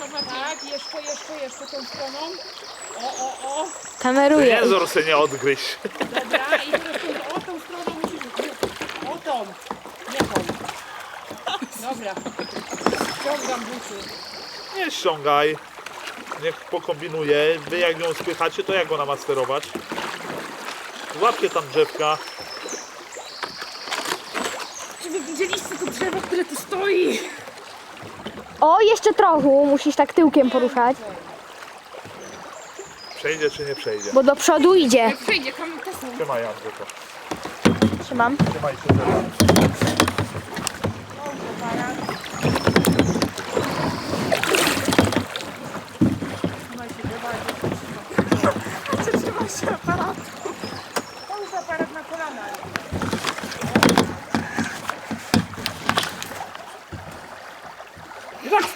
Tak, jeszcze, jeszcze, jeszcze tą stroną. O, o, o. Kameruję. Jezor se nie odgryź. Dobra, i teraz tą, o tą stroną musisz... O tą, nie tą. Dobra. Ściągam buty. Nie ściągaj. Niech pokombinuje. Wy jak ją spychacie, to jak ona ma sterować? Złapcie tam drzewka. Czy wy widzieliście to drzewo, które tu stoi? O, jeszcze trochę. Musisz tak tyłkiem poruszać, Przejdzie czy nie przejdzie? bo do przodu idzie. Jak przejdzie, kam to są. Trzymaj Andrzejko. Trzymam. Trzymaj się teraz. Trzymaj się, dawaj. Trzymaj się aparatu.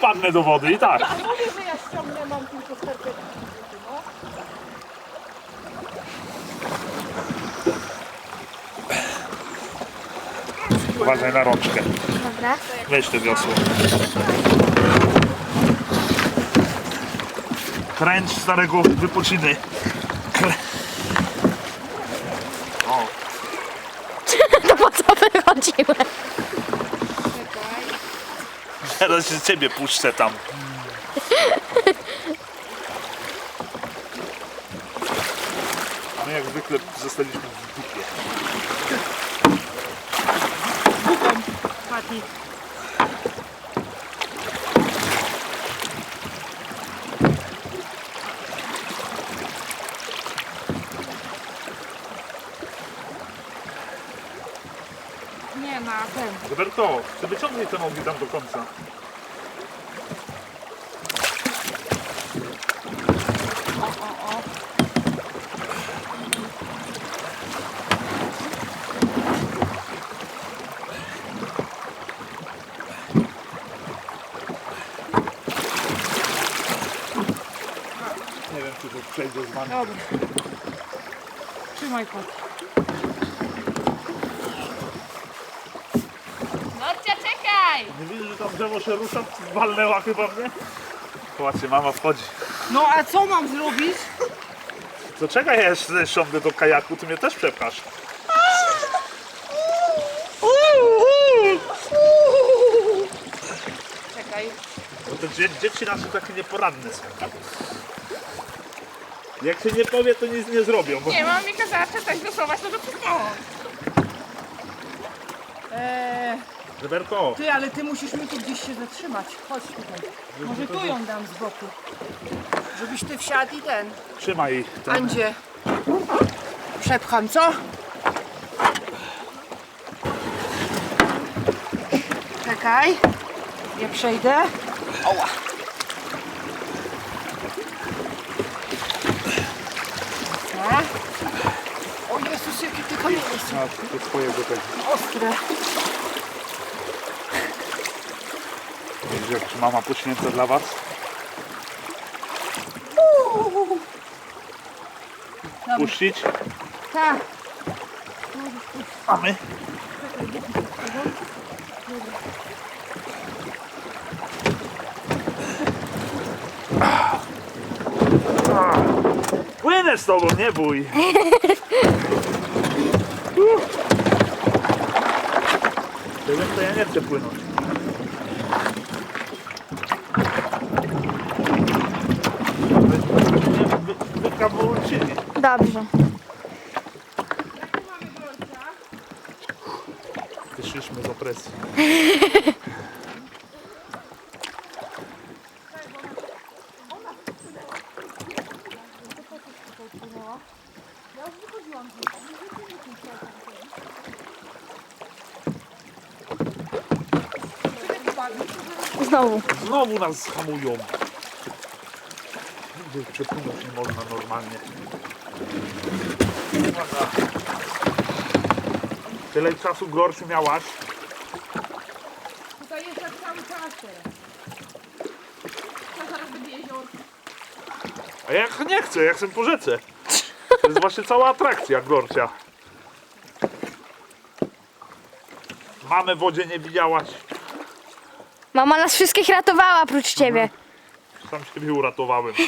I wpadnę do wody, i tak. Mówię, że ja ściągnę, mam tylko skarpetki. No. Uważaj na rączkę. Dobra. Weź te wiosło. Kręć starego wypoczyny. To po co wychodziłem? Teraz się ciebie puszczę tam. A my jak zwykle zostaliśmy w dupie. Pati. Nie ma ten. Roberto, ty wyciągnij te nogi tam do końca. O, o, o. Nie wiem, czy to przejdzie z wami. Dobra. Trzymaj kot. Norcia, czekaj! Nie widzisz, że tam drzewo się rusza? Walnęła chyba mnie? Zobaczcie, mama wchodzi. No a co mam zrobić? To czekaj, ja jeszcze siądę do kajaku, ty mnie też przepchasz. Czekaj. Bo te dzie- dzieci nasze takie nieporadne są. Jak się nie powie, to nic nie zrobią. Bo... Nie, mama mi kazała przestać losować, no to trudno. Eee, Roberto, ty, ale ty musisz mi tu gdzieś się zatrzymać. Chodź tutaj. Może tu ją dam z boku. Żebyś ty wsiadł i ten. trzymaj ten. Andzie. Przepcham, co? Czekaj. Ja przejdę. Oła. Dobra. O Jezus, jakie ty kamienie są A, to twojego tego. ostre. Widzisz, jak mama poświęca dla was? Puścić? Tak. A my? Płynę z tobą, nie bój. Tyle to ja nie chcę płynąć. Wy- wy- Wykawałczyli. Dobrze. Wyszliśmy z opresji. Znowu. Znowu nas hamują. Nigdy przepłynąć nie można normalnie. Uwaga. Tyle czasu gorszy miałaś. Tutaj jest tak cały czas teraz. To zaraz będzie jeziorko. A ja nie chcę, ja chcę po rzece. To jest właśnie cała atrakcja Gorcia. Mamy wodzie nie widziałaś. Mama nas wszystkich ratowała oprócz ciebie. Mhm. Sam siebie uratowałem.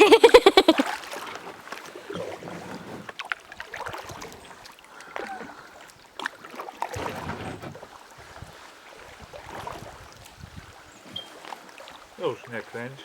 Już nie kręć.